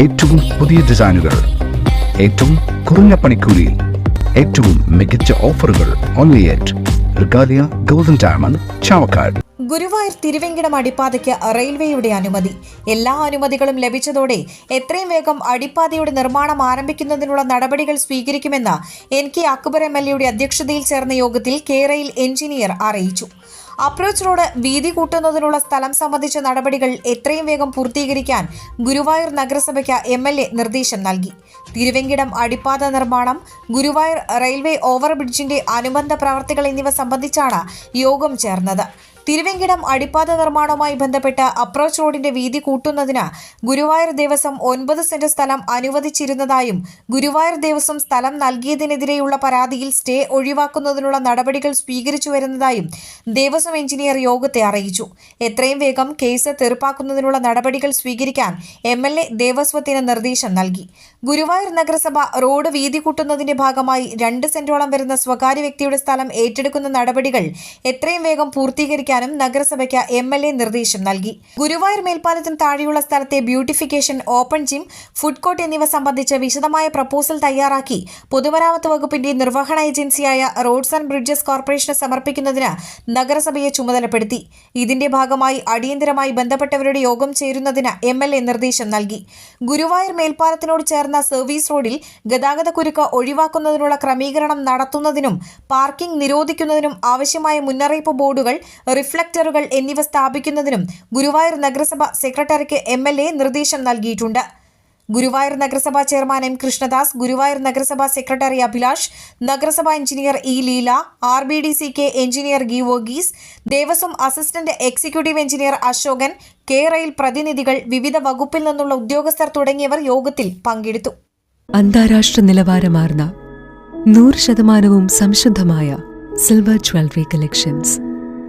ഏറ്റവും പുതിയ ഡിസൈനുകൾ ഏറ്റവും കുറഞ്ഞ പണിക്കൂലിയിൽ ഏറ്റവും മികച്ച ഓഫറുകൾ only at Regalia golden diamond Chavakkad Guruvayur Thiruvenkitam അടിപ്പാതയ്ക്ക് റെയിൽവേയുടെ അനുമതി. എല്ലാ അനുമതികളും ലഭിച്ചതോടെ എത്രയും വേഗം അടിപ്പാതയുടെ നിർമ്മാണം ആരംഭിക്കുന്നതിനുള്ള നടപടികൾ സ്വീകരിക്കുമെന്ന് N K Akbar M L എയുടെ അധ്യക്ഷതയിൽ ചേർന്ന യോഗത്തിൽ കേരയിൽ എഞ്ചിനീയർ അറിയിച്ചു. അപ്രോച്ച് റോഡ് വീതി കൂട്ടുന്നതിനുള്ള സ്ഥലം സംബന്ധിച്ച നടപടികൾ എത്രയും വേഗം പൂർത്തീകരിക്കാൻ ഗുരുവായൂർ നഗരസഭയ്ക്ക് എം എൽ എ നിർദ്ദേശം നൽകി. തിരുവെങ്കിടം അടിപ്പാത നിർമ്മാണം ഗുരുവായൂർ റെയിൽവേ ഓവർബ്രിഡ്ജിന്റെ അനുബന്ധ പ്രവർത്തികൾ എന്നിവ സംബന്ധിച്ചാണ് യോഗം ചേർന്നത്. തിരുവെങ്കിടം അടിപ്പാത നിർമ്മാണവുമായി ബന്ധപ്പെട്ട അപ്രോച്ച് റോഡിന്റെ വീതി കൂട്ടുന്നതിന് ഗുരുവായൂർ ദേവസ്വം ഒൻപത് സെന്റ് സ്ഥലം അനുവദിച്ചിരുന്നതായും ഗുരുവായൂർ ദേവസ്വം സ്ഥലം നൽകിയതിനെതിരെയുള്ള പരാതിയിൽ സ്റ്റേ ഒഴിവാക്കുന്നതിനുള്ള നടപടികൾ സ്വീകരിച്ചു വരുന്നതായും ദേവസ്വം എഞ്ചിനീയർ യോഗത്തെ അറിയിച്ചു. എത്രയും വേഗം കേസ് തീർപ്പാക്കുന്നതിനുള്ള നടപടികൾ സ്വീകരിക്കാൻ എം എൽ എ ദേവസ്വത്തിന് നിർദ്ദേശം നൽകി. ഗുരുവായൂർ നഗരസഭ റോഡ് വീതി കൂട്ടുന്നതിന്റെ ഭാഗമായി രണ്ട് സെന്റോളം വരുന്ന സ്വകാര്യ വ്യക്തിയുടെ സ്ഥലം ഏറ്റെടുക്കുന്ന നടപടികൾ എത്രയും വേഗം പൂർത്തീകരിക്കാനും നഗരസഭയ്ക്ക് എം എൽ എ നിർദ്ദേശം നൽകി. ഗുരുവായൂർ മേൽപ്പാലത്തിന് താഴെയുള്ള സ്ഥലത്തെ beautification open gym food court എന്നിവ സംബന്ധിച്ച് വിശദമായ പ്രപ്പോസൽ തയ്യാറാക്കി. പൊതുമരാമത്ത് വകുപ്പിന്റെ നിർവഹണ ഏജൻസിയായ റോഡ്സ് ആൻഡ് ബ്രിഡ്ജസ് കോർപ്പറേഷന് സമർപ്പിക്കുന്നതിന് നഗരസഭയെ ചുമതലപ്പെടുത്തി. ഇതിന്റെ ഭാഗമായി അടിയന്തരമായി ബന്ധപ്പെട്ടവരുടെ യോഗം ചേരുന്നതിന് എം എൽ എ നിർദ്ദേശം നൽകി. ഗുരുവായൂർ മേൽപ്പാലത്തിനോട് ചേർന്ന സർവീസ് റോഡിൽ ഗതാഗത കുരുക്ക് ഒഴിവാക്കുന്നതിനുള്ള ക്രമീകരണം നടത്തുന്നതിനും പാർക്കിംഗ് നിരോധിക്കുന്നതിനും ആവശ്യമായ മുന്നറിയിപ്പ് ബോർഡുകൾ റിഫ്ലക്ടറുകൾ എന്നിവ സ്ഥാപിക്കുന്നതിനും ഗുരുവായൂർ നഗരസഭ സെക്രട്ടറിക്ക് എം നിർദ്ദേശം നൽകിയിട്ടുണ്ട്. ഗുരുവായൂർ നഗരസഭാ ചെയർമാൻ എം കൃഷ്ണദാസ് ഗുരുവായൂർ നഗരസഭാ സെക്രട്ടറി അഭിലാഷ് നഗരസഭാ engineer E Leela R B D C K engineer ഗി വോഗീസ് Devaswom assistant executive engineer Ashokan K rail പ്രതിനിധികൾ വിവിധ വകുപ്പിൽ നിന്നുള്ള ഉദ്യോഗസ്ഥർ തുടങ്ങിയവർ യോഗത്തിൽ പങ്കെടുത്തു. അന്താരാഷ്ട്ര നിലവാരമാർന്ന നൂറ് ശതമാനവും സംശുദ്ധമായ silver jewellery collections.